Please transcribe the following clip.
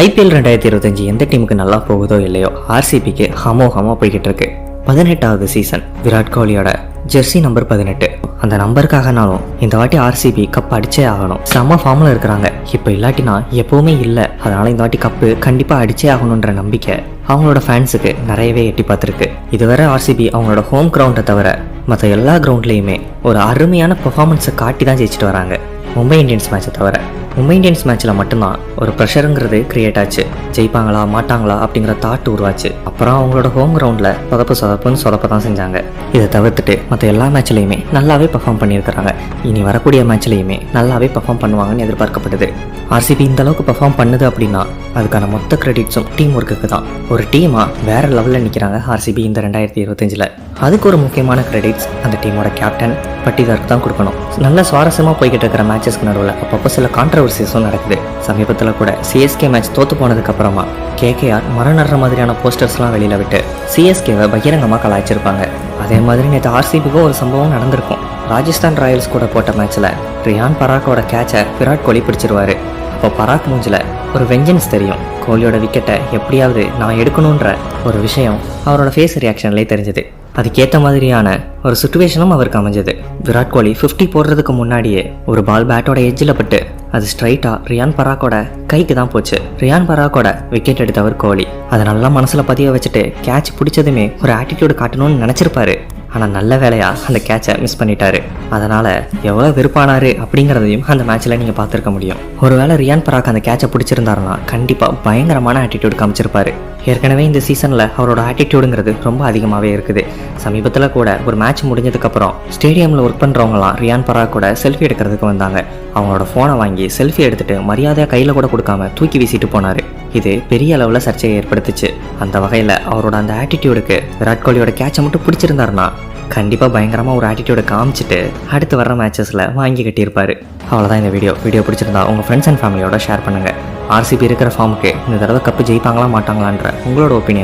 IPL ரெண்டாயிரத்தி இருபத்தஞ்சு எந்த டீமுக்கு நல்லா போகுதோ இல்லையோ ஆர்சிபிக்கு அமோகமாக போய்கிட்டு இருக்கு. பதினெட்டாவது சீசன் விராட் கோலியோட ஜெர்சி நம்பர் பதினெட்டு. அந்த நம்பருக்காகனாலும் இந்த வாட்டி ஆர்சிபி கப் அடிச்சே ஆகணும். செம ஃபார்மில் இருக்கிறாங்க. இப்போ இல்லாட்டினா எப்போவுமே இல்லை. அதனால இந்த வாட்டி கப்பு கண்டிப்பாக அடிச்சே ஆகணுன்ற நம்பிக்கை அவங்களோட ஃபேன்ஸுக்கு நிறையவே எட்டி பார்த்துருக்கு. இதுவரை ஆர்சிபி அவங்களோட ஹோம் கிரவுண்டை தவிர மற்ற எல்லா கிரவுண்ட்லேயுமே ஒரு அருமையான பெர்ஃபார்மன்ஸை காட்டி தான் ஜெயிச்சிட்டு வராங்க. மும்பை இந்தியன்ஸ் மேட்சை தவிர மும்பை இந்தியன்ஸ் மேட்ச்சில் மட்டும்தான் ஒரு ப்ரெஷருங்கிறது கிரியேட் ஆச்சு. ஜெயிப்பாங்களா மாட்டாங்களா அப்படிங்கிற தாட் உருவாச்சு. அப்புறம் அவங்களோட ஹோம் கிரவுண்டில் சொதப்பு சொதப்புன்னு சொதப்ப தான் செஞ்சாங்க. இதை தவிர்த்துட்டு மற்ற எல்லா மேட்ச்லையுமே நல்லாவே பெர்ஃபார்ம் பண்ணியிருக்கிறாங்க. இனி வரக்கூடிய மேட்ச்லையுமே நல்லாவே பெர்ஃபார்ம் பண்ணுவாங்கன்னு எதிர்பார்க்கப்படுது ஆர்சிபி இந்த அளவுக்கு பெர்ஃபார்ம் பண்ணுது அப்படின்னா அதுக்கான மொத்த கிரெடிட்ஸும் டீம் ஒர்க்குக்கு தான். ஒரு டீமாக வேற லெவலில் நிற்கிறாங்க ஆர்சிபி இந்த ரெண்டாயிரத்தி இருபத்தஞ்சில். அதுக்கு ஒரு முக்கியமான கிரெடிட்ஸ் அந்த டீமோட கேப்டன் பட்டிதாருக்கு தான் கொடுக்கணும். நல்ல சுவாரஸ்யமாக போய்கிட்டு இருக்கிற மேட்சஸ்க்கு நடுவில் அப்பப்போ சில கான்ட்ரவர்சிஸும் நடக்குது. சமீபத்தில் கூட சிஎஸ்கே மேட்ச் தோத்து போனதுக்கப்புறமா கேகேஆர் மரம் நடுற மாதிரியான போஸ்டர்ஸ்லாம் வெளியில் விட்டு சிஎஸ்கேவை பகிரங்கமாக கலாய்ச்சிருப்பாங்க. அதே மாதிரி நேற்று ஆர்சிபிக்கும் ஒரு சம்பவம் நடந்திருக்கும். ராஜஸ்தான் ராயல்ஸ் கூட போட்ட மேட்ச்சில் ரியான் பராக்கோட கேட்சை விராட் கோலி பிடிச்சிருவாரு. அப்போ பராக் மூஞ்சில் ஒரு வெஞ்சன்ஸ் தெரியும். கோலியோட விக்கெட்டை எப்படியாவது நான் எடுக்கணுன்ற ஒரு விஷயம் அவரோட ஃபேஸ் ரியாக்ஷன்லேயே தெரிஞ்சது. அதுக்கேற்ற மாதிரியான ஒரு சுச்சுவேஷனும் அவருக்கு அமைஞ்சது. விராட் கோலி 50 போடுறதுக்கு முன்னாடியே ஒரு பால் பேட்டோட எஜ்ஜில் பட்டு அது ஸ்ட்ரைட்டாக ரியான் பராக்கோட கைக்கு தான் போச்சு. ரியான் பராக்கோட விக்கெட் எடுத்தவர் கோலி. அதை நல்லா மனசில் பதிய வச்சுட்டு கேட்ச் பிடிச்சதுமே ஒரு ஆட்டிடியூடு காட்டணும்னு நினச்சிருப்பாரு. ஆனால் நல்ல வேலையாக அந்த கேட்சை மிஸ் பண்ணிட்டாரு. அதனால் எவ்வளோ வெறுப்பானாரு அப்படிங்கிறதையும் அந்த மேட்ச்சில் நீங்கள் பார்த்துருக்க முடியும். ஒருவேளை ரியான் பராக் அந்த கேட்சை பிடிச்சிருந்தாருன்னா கண்டிப்பாக பயங்கரமான ஆட்டிடியூட் காமிச்சிருப்பாரு. ஏற்கனவே இந்த சீசனில் அவரோட ஆட்டிடியூடுங்கிறது ரொம்ப அதிகமாகவே இருக்குது. சமீபத்தில் கூட ஒரு மேட்ச் முடிஞ்சதுக்கப்புறம் ஸ்டேடியமில் ஒர்க் பண்ணுறவங்களாம் ரியான் பராக் கூட செல்ஃபி எடுக்கிறதுக்கு வந்தாங்க. அவங்களோட ஃபோனை வாங்கி செல்ஃபி எடுத்துட்டு மரியாதையாக கையில் கூட கொடுக்காம தூக்கி வீசிட்டு போனார். இது பெரிய அளவில் சர்ச்சையை ஏற்படுத்துச்சு. அந்த வகையில் அவரோட அந்த ஆட்டிடியூடுக்கு விராட் கோலியோட கேட்சை மட்டும் பிடிச்சிருந்தாருன்னா கண்டிப்பாக பயங்கரமாக ஒரு ஆட்டிடியூடை காமிச்சிட்டு அடுத்து வர மேட்சஸில் வாங்கி கட்டியிருப்பார். அவ்வளோதான் இந்த வீடியோ வீடியோ பிடிச்சிருந்தா உங்கள் ஃப்ரெண்ட்ஸ் அண்ட் ஃபேமிலியோட ஷேர் பண்ணுங்கள் ஆர்சிபி இருக்கிற ஃபார்முக்கு இந்த தடவை கப்பு ஜெயிப்பாங்களா மாட்டாங்களான்ற உங்களோட ஒப்பீனியன்